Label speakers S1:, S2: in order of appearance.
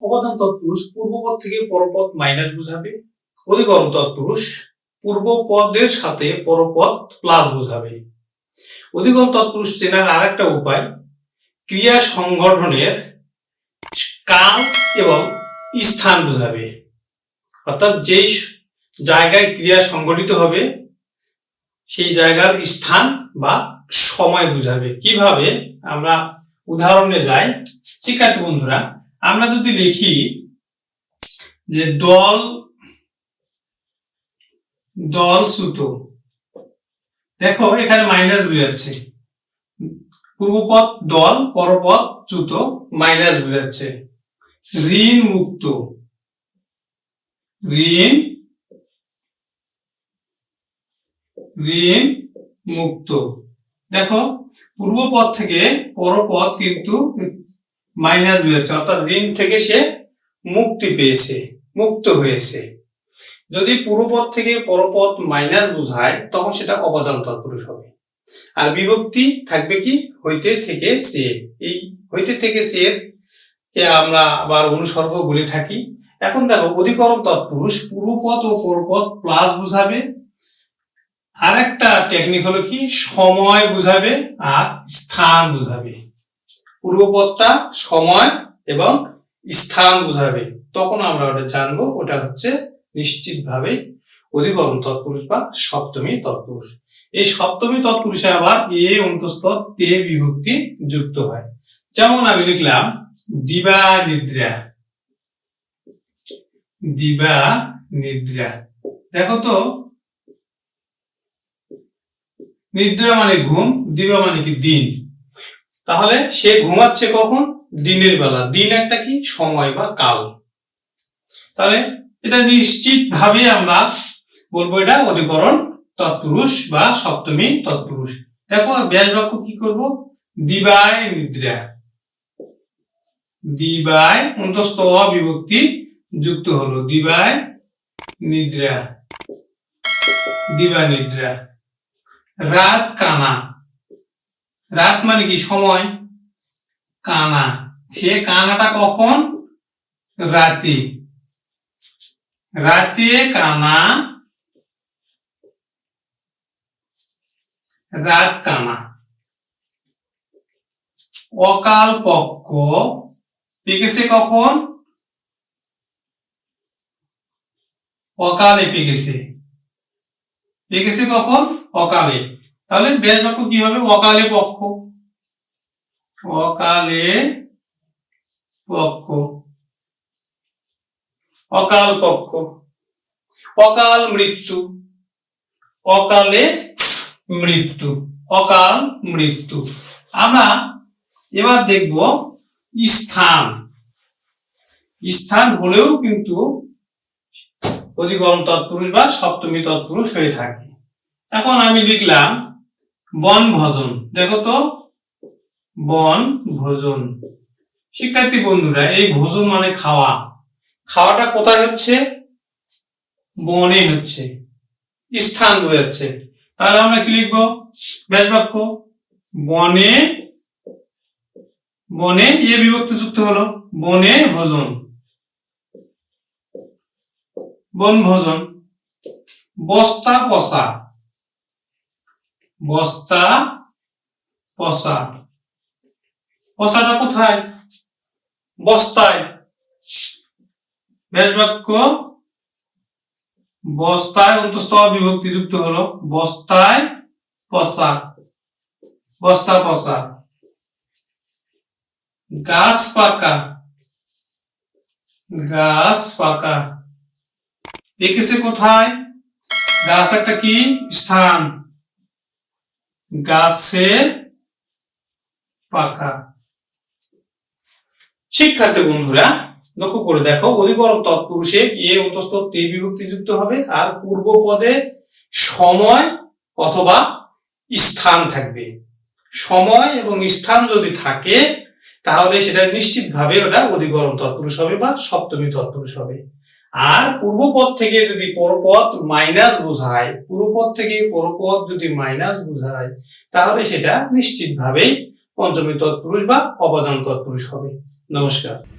S1: অবদান তৎপুরুষ, পূর্বপদ থেকে পরপদ মাইনাস বোঝাবে। অধিকরণ তৎপুরুষ, পূর্বপদের সাথে পরপদ প্লাস বোঝাবে। অধিকরণ তৎপুরুষ চেনার আরেকটা উপায়, ক্রিয়া সংগঠনের কাল এবং স্থান বোঝাবে। অর্থাৎ যেই জায়গায় ক্রিয়া সংগঠিত হবে, সেই জায়গার স্থান বা সময় বুঝাবে। কীভাবে? আমরা উদাহরণে যাই। ঠিক আছে বন্ধুরা আমরা যদি লিখি যে দল দল সুতো। দেখো, এখানে মাইনাস বুঝাচ্ছে পূর্বপদ দল, পরপদ চুতো মাইনাস বুঝাচ্ছে ঋণ মুক্ত। ঋণ ঋণ মুক্ত। দেখো, পূর্বপদ থেকে পরপদ কিন্তু মাইনাস বুঝাচ্ছে অর্থাৎ ঋণ থেকে সে মুক্তি পেয়েছে, মুক্ত হয়েছে। যদি পূর্বপদ থেকে পরপদ মাইনাস বোঝায়, তখন সেটা অবদান তৎপুরুষ হবে। আর বিভক্তি থাকবে কি? হইতে থেকে সে, এই হইতে থেকে সে কে আমরা আবার অনুসর্গ বলে থাকি। এখন দেখো, অধিকরণ তৎপুরুষ পূর্বপদ ও পরপদ প্লাস বুঝাবে। আর একটা টেকনিক হলো কি? সময় বুঝাবে আর স্থান বুঝাবে। পূর্বপদটা সময় এবং স্থান বুঝাবে। তখন আমরা ওটা জানব, ওটা হচ্ছে নিশ্চিতভাবে অধিকরণ তৎপুরুষ বা সপ্তমী তৎপুরুষ। এই সপ্তমী তৎপুরুষে আবার এ অন্তস্থ তে বিভক্তি যুক্ত হয়। যেমন আমি লিখলাম, দিবা নিদ্রা। দিবা নিদ্রা। দেখো তো, নিদ্রা মানে ঘুম, দিবা মানে কি দিন। তাহলে সে ঘুমাচ্ছে কখন? দিনের বেলা। দিন একটা কি? সময় বা কাল। তাহলে এটা নিশ্চিত ভাবে আমরা বলব এটা অধিকরণ তৎপুরুষ বা সপ্তমী তৎপুরুষ। দেখো ব্যাস বাক্য কি করব? দিবায় নিদ্রা। দিবায় অন্তস্থ বিভক্তি যুক্ত হলো। দিবায় নিদ্রা। দিবা নিদ্রা। রাত কানা। রাত মানে কি? সময়। কানা। সে কানাটা কখন? রাতে। রাতে কানা। রাত কানা। অকাল পক্ষ। পেকেছে কখন? অকালে পেকেছে পেকেছে কখন? অকালে। তাহলে বেশ বাক্য কি হবে? অকালে পক্ষ। অকালে পক্ষ। অকাল পক্ষ। অকাল মৃত্যু। অকালে মৃত্যু। অকাল মৃত্যু। আমরা এবার দেখব স্থান। স্থান হলেও কিন্তু অধিগম তৎপুরুষ বা সপ্তমী তৎপুরুষ হয়ে থাকে। এখন আমি লিখলাম বন ভজন দেখো তো বন ভোজন শিক্ষার্থী বন্ধুরা, এই ভোজন মানে খাওয়া। খাওয়াটা কোথায় হচ্ছে? বনে হচ্ছে। স্থান বোঝাচ্ছে। তাহলে আমরা কি লিখব? ব্যাস বনে বনে এ বিভক্তি যুক্ত হলো। বনে ভোজন। বন ভোজন বস্তা পচা। বস্তা পচা পচাটা কোথায়? বস্তায়। ব্যাস বাক্য। বস্তায় অন্তস্থ বিভক্তি যুক্ত হলো বস্তায় পচা বস্তা পচা গাছ পাকা। গাছ পাকা। এঁকেছে কোথায়? গাছ একটা কি? স্থান। গাছে পাকা। শিক্ষার্থী বন্ধুরা, লক্ষ্য করে দেখো, অধিকরণ তৎপুরুষে এ অন্তস্থ বিভক্তি যুক্ত হবে, আর পূর্ব পদে সময় অথবা স্থান থাকবে। সময় এবং স্থান যদি থাকে, তাহলে সেটা নিশ্চিতভাবে ওটা অধিকরণ তৎপুরুষ হবে বা সপ্তমী তৎপুরুষ হবে। আর পূর্বপদ থেকে যদি পরপদ মাইনাস বোঝায়, পূর্বপদ থেকে পরপদ যদি মাইনাস বোঝায়, তাহলে সেটা নিশ্চিতভাবেই পঞ্চমী তৎপুরুষ বা অবদান তৎপুরুষ হবে। নমস্কার।